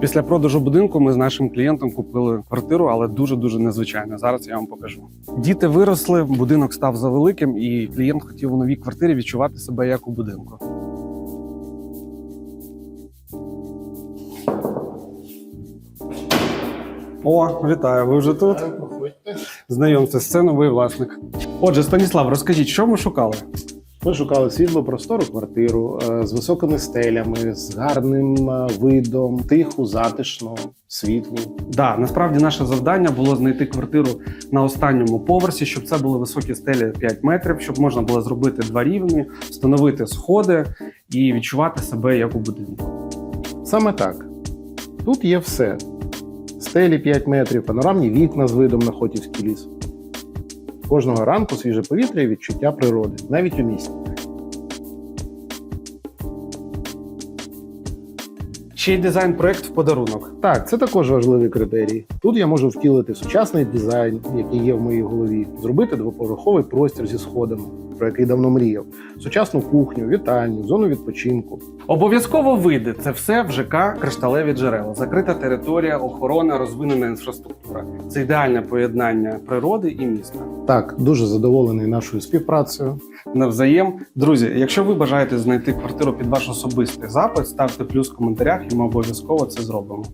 Після продажу будинку ми з нашим клієнтом купили квартиру, але дуже дуже незвичайно. Зараз я вам покажу. Діти виросли, будинок став завеликим, і клієнт хотів у новій квартирі відчувати себе як у будинку. О, вітаю! Ви вже тут? Знайомтеся, це новий власник. Отже, Станіслав, розкажіть, що ми шукали? Ми шукали світло простору квартиру е, з високими стелями, з гарним е, видом, тиху, затишну, світлу. Да, насправді наше завдання було знайти квартиру на останньому поверсі, щоб це були високі стелі 5 метрів, щоб можна було зробити два рівні, встановити сходи і відчувати себе як у будинку. Саме так. Тут є все: стелі 5 метрів, панорамні вікна з видом на Хотівський ліс. Кожного ранку свіже повітря і відчуття природи, навіть у місті. Ще й дизайн-проект в подарунок. Так, це також важливий критерій. Тут я можу втілити сучасний дизайн, який є в моїй голові, зробити двоповерховий простір зі сходами, про який давно мріяв, сучасну кухню, вітальню, зону відпочинку. Обов'язково вийде це все в ЖК Кришталеві джерела, закрита територія, охорона, розвинена інфраструктура. Це ідеальне поєднання природи і міста. Так, дуже задоволений нашою співпрацею. Навзаєм, друзі, якщо ви бажаєте знайти квартиру під ваш особистий запит, ставте плюс в коментарях, і ми обов'язково це зробимо.